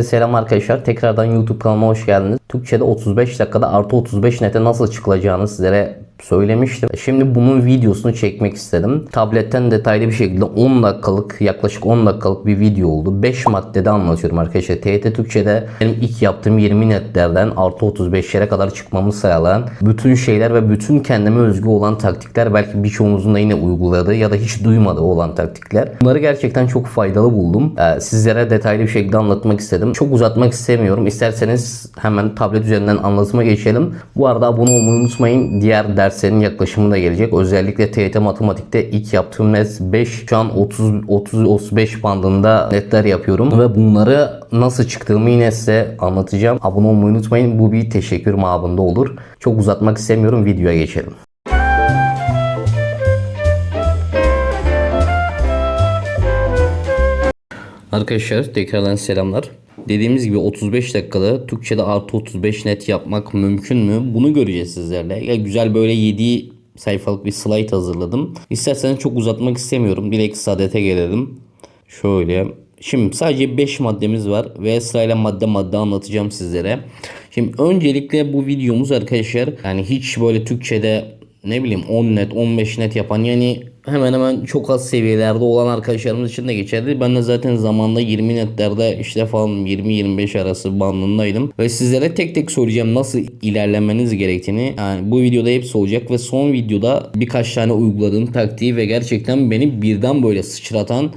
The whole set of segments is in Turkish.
Selam arkadaşlar. Tekrardan YouTube kanalıma hoş geldiniz. Türkçe'de 35 dakikada artı 35 nete nasıl çıkılacağını sizlere söylemiştim. Şimdi bunun videosunu çekmek istedim. Tabletten detaylı bir şekilde 10 dakikalık yaklaşık 10 dakikalık bir video oldu. 5 maddede anlatıyorum arkadaşlar. TYT Türkçe'de benim ilk yaptığım 20 netlerden artı 35'lere kadar çıkmamı sağlayan bütün şeyler ve bütün kendime özgü olan taktikler belki birçoğunuzun da yine uyguladığı ya da hiç duymadığı olan taktikler. Bunları gerçekten çok faydalı buldum. Ee, sizlere detaylı bir şekilde anlatmak istedim. Çok uzatmak istemiyorum. İsterseniz hemen tablet üzerinden anlatıma geçelim. Bu arada abone olmayı unutmayın. Diğer derslerin yaklaşımı da gelecek. Özellikle TYT Matematik'te ilk yaptığım net 5 şu an 30 30 35 bandında netler yapıyorum ve bunları nasıl çıktığımı yine size anlatacağım. Abone olmayı unutmayın. Bu bir teşekkür mabında olur. Çok uzatmak istemiyorum. Videoya geçelim. Arkadaşlar tekrardan selamlar. Dediğimiz gibi 35 dakikada Türkçe'de artı 35 net yapmak mümkün mü? Bunu göreceğiz sizlerle. Ya güzel böyle 7 sayfalık bir slide hazırladım. İsterseniz çok uzatmak istemiyorum. Direkt sadete gelelim. Şöyle. Şimdi sadece 5 maddemiz var ve sırayla madde madde anlatacağım sizlere. Şimdi öncelikle bu videomuz arkadaşlar yani hiç böyle Türkçe'de ne bileyim 10 net 15 net yapan yani hemen hemen çok az seviyelerde olan arkadaşlarımız için de geçerli. Ben de zaten zamanda 20 netlerde işte falan 20-25 arası bandındaydım. Ve sizlere tek tek söyleyeceğim nasıl ilerlemeniz gerektiğini. Yani bu videoda hepsi olacak ve son videoda birkaç tane uyguladığım taktiği ve gerçekten beni birden böyle sıçratan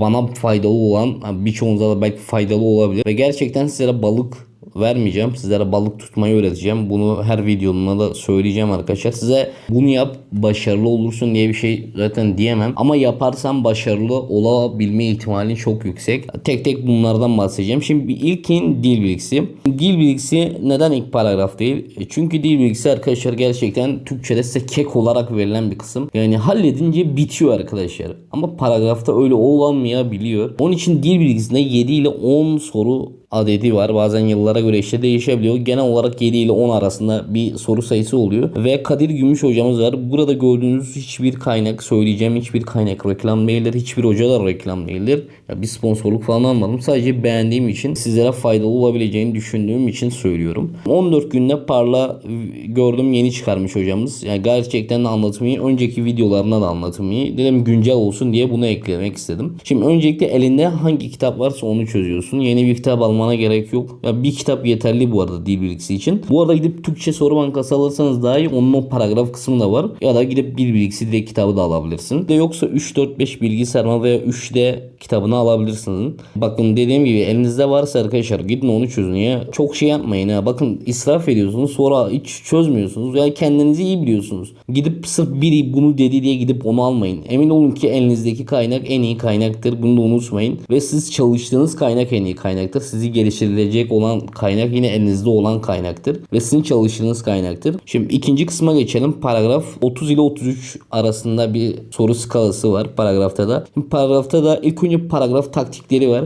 bana faydalı olan birçoğunuza da belki faydalı olabilir. Ve gerçekten sizlere balık vermeyeceğim. Sizlere balık tutmayı öğreteceğim. Bunu her videomda da söyleyeceğim arkadaşlar. Size bunu yap başarılı olursun diye bir şey zaten diyemem. Ama yaparsan başarılı olabilme ihtimalin çok yüksek. Tek tek bunlardan bahsedeceğim. Şimdi ilkin dil bilgisi. Dil bilgisi neden ilk paragraf değil? E Çünkü dil bilgisi arkadaşlar gerçekten Türkçe'de size kek olarak verilen bir kısım. Yani halledince bitiyor arkadaşlar. Ama paragrafta öyle olamayabiliyor. Onun için dil bilgisinde 7 ile 10 soru adedi var. Bazen yıllara göre işte değişebiliyor. Genel olarak 7 ile 10 arasında bir soru sayısı oluyor. Ve Kadir Gümüş hocamız var. Burada gördüğünüz hiçbir kaynak söyleyeceğim hiçbir kaynak reklam değildir. Hiçbir hoca da reklam değildir. Ya bir sponsorluk falan almadım. Sadece beğendiğim için sizlere faydalı olabileceğini düşündüğüm için söylüyorum. 14 günde parla gördüm yeni çıkarmış hocamız. Yani gerçekten de anlatımı. Önceki videolarına da anlatımı. Dedim güncel olsun diye bunu eklemek istedim. Şimdi öncelikle elinde hangi kitap varsa onu çözüyorsun. Yeni bir kitap almana gerek yok. Ya bir kitap yeterli bu arada dil bilgisi için. Bu arada gidip Türkçe soru bankası alırsanız daha iyi. Onun o paragraf kısmı da var. Ya da gidip dil bilgisi direkt kitabı da alabilirsin. De yoksa 3 4 5 bilgi sarma veya 3D kitabını alabilirsiniz. Bakın dediğim gibi elinizde varsa arkadaşlar gidin onu çözün ya. Çok şey yapmayın ha. Bakın israf ediyorsunuz sonra hiç çözmüyorsunuz. Yani kendinizi iyi biliyorsunuz. Gidip sırf biri bunu dedi diye gidip onu almayın. Emin olun ki elinizdeki kaynak en iyi kaynaktır. Bunu da unutmayın. Ve siz çalıştığınız kaynak en iyi kaynaktır. Sizi geliştirilecek olan kaynak yine elinizde olan kaynaktır. Ve sizin çalıştığınız kaynaktır. Şimdi ikinci kısma geçelim. Paragraf 30 ile 33 arasında bir soru skalası var paragrafta da. Şimdi paragrafta da ilk önce paragraf taktikleri var.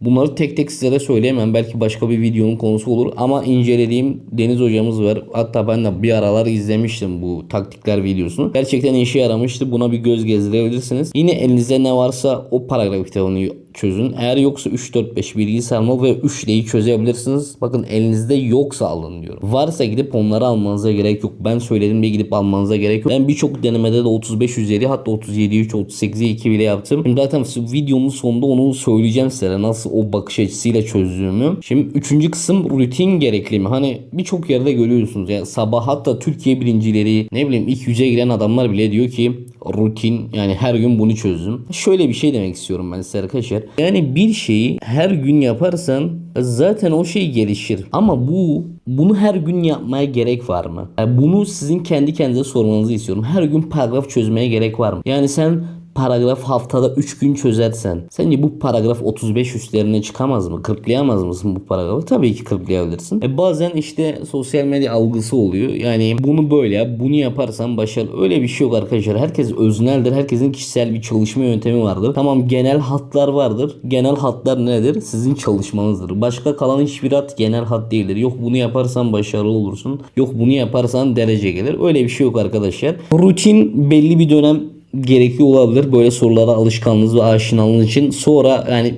Bunları tek tek sizlere söyleyemem. Belki başka bir videonun konusu olur. Ama incelediğim Deniz hocamız var. Hatta ben de bir aralar izlemiştim bu taktikler videosunu. Gerçekten işe yaramıştı. Buna bir göz gezdirebilirsiniz. Yine elinizde ne varsa o paragraf kitabını çözün. Eğer yoksa 3 4 5 bilgi sarma ve 3D'yi çözebilirsiniz. Bakın elinizde yoksa alın diyorum. Varsa gidip onları almanıza gerek yok. Ben söyledim diye gidip almanıza gerek yok. Ben birçok denemede de 35 üzeri hatta 37 3 38'e 2 bile yaptım. Şimdi zaten videonun sonunda onu söyleyeceğim size nasıl o bakış açısıyla çözdüğümü. Şimdi üçüncü kısım rutin gerekli mi? Hani birçok yerde görüyorsunuz ya sabah hatta Türkiye birincileri ne bileyim ilk yüze giren adamlar bile diyor ki rutin yani her gün bunu çözdüm. Şöyle bir şey demek istiyorum ben size arkadaşlar. Yani bir şeyi her gün yaparsan zaten o şey gelişir. Ama bu bunu her gün yapmaya gerek var mı? Yani bunu sizin kendi kendinize sormanızı istiyorum. Her gün paragraf çözmeye gerek var mı? Yani sen paragraf haftada 3 gün çözersen sence bu paragraf 35 üstlerine çıkamaz mı? Kırklayamaz mısın bu paragrafı? Tabii ki kırklayabilirsin. E bazen işte sosyal medya algısı oluyor. Yani bunu böyle bunu yaparsan başarılı. Öyle bir şey yok arkadaşlar. Herkes özneldir. Herkesin kişisel bir çalışma yöntemi vardır. Tamam genel hatlar vardır. Genel hatlar nedir? Sizin çalışmanızdır. Başka kalan hiçbir hat genel hat değildir. Yok bunu yaparsan başarılı olursun. Yok bunu yaparsan derece gelir. Öyle bir şey yok arkadaşlar. Rutin belli bir dönem gerekli olabilir böyle sorulara alışkanlığınız ve aşinalığınız için. Sonra yani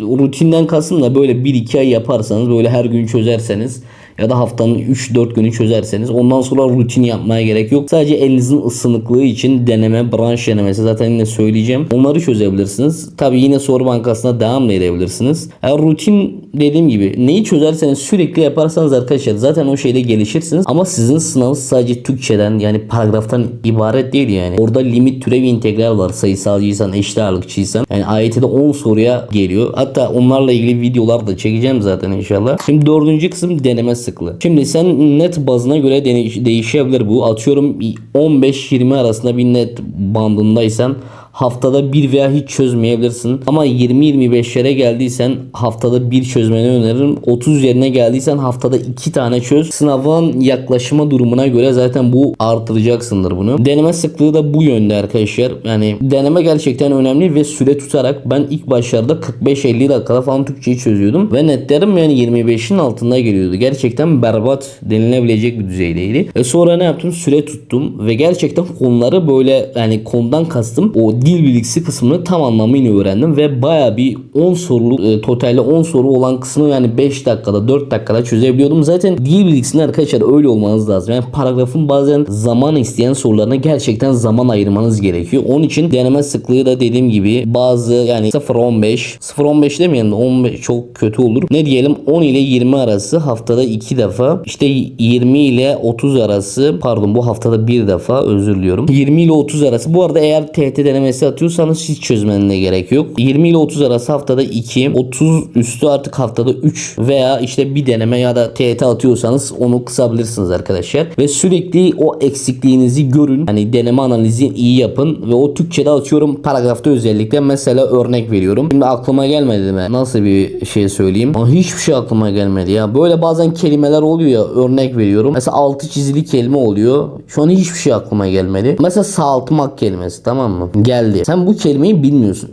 rutinden kastım da böyle 1-2 ay yaparsanız böyle her gün çözerseniz ya da haftanın 3-4 günü çözerseniz ondan sonra rutin yapmaya gerek yok. Sadece elinizin ısınıklığı için deneme, branş denemesi zaten yine söyleyeceğim. Onları çözebilirsiniz. Tabi yine soru bankasına devam edebilirsiniz. Yani rutin dediğim gibi neyi çözerseniz sürekli yaparsanız arkadaşlar zaten o şeyde gelişirsiniz. Ama sizin sınavınız sadece Türkçeden yani paragraftan ibaret değil yani. Orada limit türev integral var. Sayısalcıysan, eşit ağırlıkçıysan. Yani AYT'de 10 soruya geliyor. Hatta onlarla ilgili videolar da çekeceğim zaten inşallah. Şimdi dördüncü kısım deneme sıklığı. Şimdi sen net bazına göre değişebilir bu. Atıyorum 15-20 arasında bir net bandındaysan haftada bir veya hiç çözmeyebilirsin. Ama 20-25'lere geldiysen haftada bir çözmeni öneririm. 30 yerine geldiysen haftada iki tane çöz. Sınavın yaklaşma durumuna göre zaten bu artıracaksındır bunu. Deneme sıklığı da bu yönde arkadaşlar. Yani deneme gerçekten önemli ve süre tutarak ben ilk başlarda 45-50 dakikada falan Türkçeyi çözüyordum. Ve netlerim yani 25'in altında geliyordu. Gerçekten berbat denilebilecek bir düzeydeydi. Ve sonra ne yaptım? Süre tuttum ve gerçekten konuları böyle yani konudan kastım o dil bilgisi kısmını tam anlamıyla öğrendim ve baya bir 10 sorulu e, totalde 10 soru olan kısmı yani 5 dakikada 4 dakikada çözebiliyordum. Zaten dil bilgisinde arkadaşlar öyle olmanız lazım. Yani paragrafın bazen zaman isteyen sorularına gerçekten zaman ayırmanız gerekiyor. Onun için deneme sıklığı da dediğim gibi bazı yani 0-15 0-15 demeyelim de 15 çok kötü olur. Ne diyelim 10 ile 20 arası haftada 2 defa işte 20 ile 30 arası pardon bu haftada bir defa özür diliyorum. 20 ile 30 arası bu arada eğer TET denemesi atıyorsanız hiç çözmenine gerek yok. 20 ile 30 arası haftada 2, 30 üstü artık haftada 3 veya işte bir deneme ya da TET atıyorsanız onu kısabilirsiniz arkadaşlar. Ve sürekli o eksikliğinizi görün. Hani deneme analizi iyi yapın ve o Türkçe'de atıyorum paragrafta özellikle mesela örnek veriyorum. Şimdi aklıma gelmedi mi? Nasıl bir şey söyleyeyim? Ama hiçbir şey aklıma gelmedi ya. Böyle bazen kelimeler oluyor ya örnek veriyorum. Mesela altı çizili kelime oluyor. Şu an hiçbir şey aklıma gelmedi. Mesela sağaltmak kelimesi tamam mı? Geldi. Sen bu kelimeyi bilmiyorsun.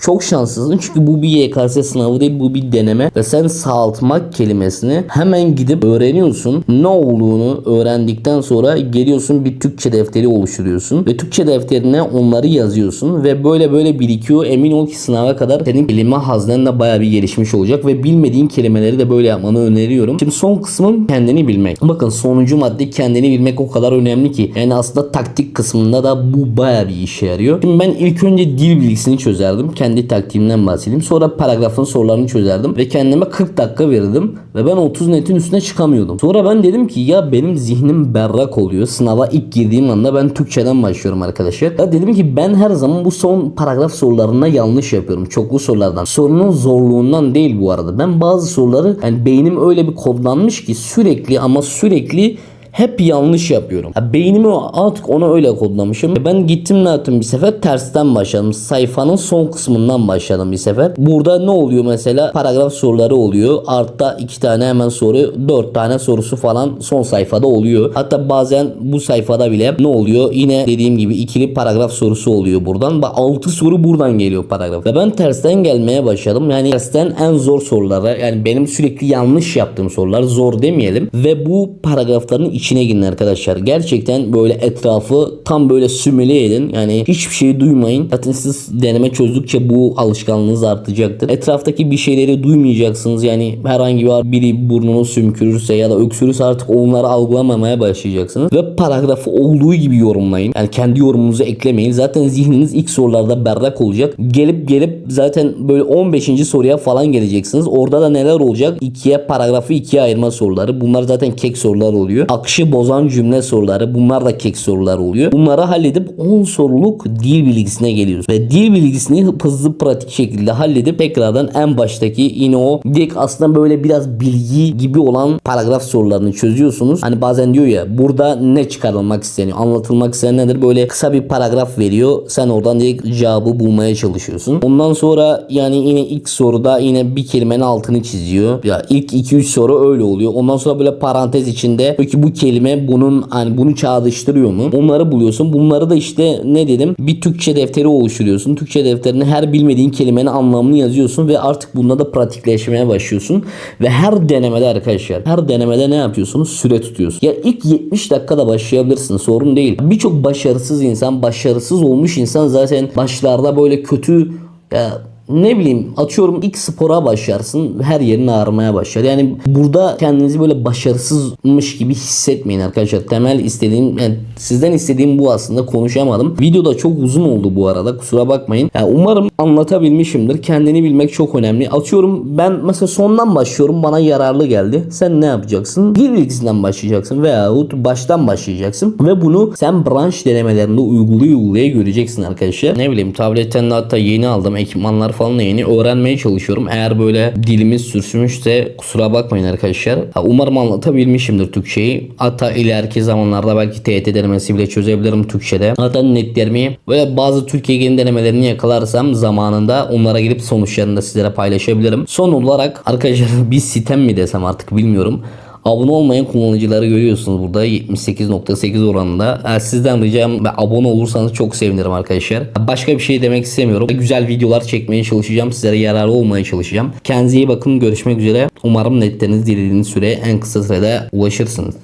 Çok şanslısın çünkü bu bir YKS sınavı değil bu bir deneme ve sen sağaltmak kelimesini hemen gidip öğreniyorsun. Ne olduğunu öğrendikten sonra geliyorsun bir Türkçe defteri oluşturuyorsun ve Türkçe defterine onları yazıyorsun ve böyle böyle birikiyor. Emin ol ki sınava kadar senin kelime haznen de bayağı bir gelişmiş olacak ve bilmediğin kelimeleri de böyle yapmanı öneriyorum. Şimdi son kısmım kendini bilmek. Bakın sonuncu madde kendini bilmek o kadar önemli ki yani aslında taktik kısmında da bu bayağı bir işe yarıyor. Şimdi ben ilk önce dil bilgisini çözerdim. Kendi taktiğimden bahsedeyim. Sonra paragrafın sorularını çözerdim ve kendime 40 dakika verirdim ve ben 30 netin üstüne çıkamıyordum. Sonra ben dedim ki ya benim zihnim berrak oluyor. Sınava ilk girdiğim anda ben Türkçeden başlıyorum arkadaşlar. Ya dedim ki ben her zaman bu son paragraf sorularına yanlış yapıyorum. Çoklu sorulardan. Sorunun zorluğundan değil bu arada. Ben bazı soruları yani beynim öyle bir kodlanmış ki sürekli ama sürekli hep yanlış yapıyorum. Ya beynimi artık ona öyle kodlamışım. Ben gittim ne yaptım bir sefer tersten başladım. Sayfanın son kısmından başladım bir sefer. Burada ne oluyor mesela? Paragraf soruları oluyor. Artta iki tane hemen soru, dört tane sorusu falan son sayfada oluyor. Hatta bazen bu sayfada bile ne oluyor? Yine dediğim gibi ikili paragraf sorusu oluyor buradan. Bak altı soru buradan geliyor paragraf. Ve ben tersten gelmeye başladım. Yani tersten en zor sorulara yani benim sürekli yanlış yaptığım sorular zor demeyelim. Ve bu paragrafların içine girin arkadaşlar. Gerçekten böyle etrafı tam böyle sümüle edin. Yani hiçbir şey duymayın. Zaten siz deneme çözdükçe bu alışkanlığınız artacaktır. Etraftaki bir şeyleri duymayacaksınız. Yani herhangi bir biri burnunu sümkürürse ya da öksürürse artık onları algılamamaya başlayacaksınız. Ve paragrafı olduğu gibi yorumlayın. Yani kendi yorumunuzu eklemeyin. Zaten zihniniz ilk sorularda berrak olacak. Gelip gelip zaten böyle 15. soruya falan geleceksiniz. Orada da neler olacak? İkiye paragrafı ikiye ayırma soruları. Bunlar zaten kek sorular oluyor. Akışı bozan cümle soruları. Bunlar da kek sorular oluyor. Bunları halledip 10 soruluk dil bilgisine geliyoruz. Ve dil bilgisini hızlı pratik şekilde halledip tekrardan en baştaki yine o direkt aslında böyle biraz bilgi gibi olan paragraf sorularını çözüyorsunuz. Hani bazen diyor ya burada ne çıkarılmak isteniyor? Anlatılmak istenen nedir? Böyle kısa bir paragraf veriyor. Sen oradan direkt cevabı bulmaya çalışıyorsun. Ondan sonra yani yine ilk soruda yine bir kelimenin altını çiziyor. Ya ilk 2-3 soru öyle oluyor. Ondan sonra böyle parantez içinde peki bu kelime bunun hani bunu çağrıştırıyor mu? Onları buluyorsun. Bunları da işte ne dedim? Bir Türkçe defteri oluşturuyorsun. Türkçe defterine her bilmediğin kelimenin anlamını yazıyorsun ve artık bunda da pratikleşmeye başlıyorsun. Ve her denemede arkadaşlar her denemede ne yapıyorsunuz? Süre tutuyorsun. Ya ilk 70 dakikada başlayabilirsin. Sorun değil. Birçok başarısız insan, başarısız olmuş insan zaten başlarda böyle kötü ya ne bileyim atıyorum ilk spora başlarsın her yerin ağrımaya başlar. Yani burada kendinizi böyle başarısızmış gibi hissetmeyin arkadaşlar. Temel istediğim yani sizden istediğim bu aslında konuşamadım. Video da çok uzun oldu bu arada kusura bakmayın. Yani umarım anlatabilmişimdir. Kendini bilmek çok önemli. Atıyorum ben mesela sondan başlıyorum bana yararlı geldi. Sen ne yapacaksın? Bir bilgisinden başlayacaksın veyahut baştan başlayacaksın ve bunu sen branş denemelerinde uygulaya uygulaya göreceksin arkadaşlar. Ne bileyim tabletten de hatta yeni aldım. Ekipmanlar falan yeni öğrenmeye çalışıyorum. Eğer böyle dilimiz sürsümüşse kusura bakmayın arkadaşlar. Ha, Umarım anlatabilmişimdir Türkçeyi. Hatta ileriki zamanlarda belki TYT denemesi bile çözebilirim Türkçe'de. Hatta netlerimi ve bazı Türkiye genel denemelerini yakalarsam zamanında onlara girip sonuçlarını da sizlere paylaşabilirim. Son olarak arkadaşlar bir sitem mi desem artık bilmiyorum. Abone olmayan kullanıcıları görüyorsunuz burada 78.8 oranında. Sizden ricam abone olursanız çok sevinirim arkadaşlar. Başka bir şey demek istemiyorum. Güzel videolar çekmeye çalışacağım. Sizlere yararlı olmaya çalışacağım. Kendinize iyi bakın. Görüşmek üzere. Umarım netleriniz dilediğiniz süre en kısa sürede ulaşırsınız.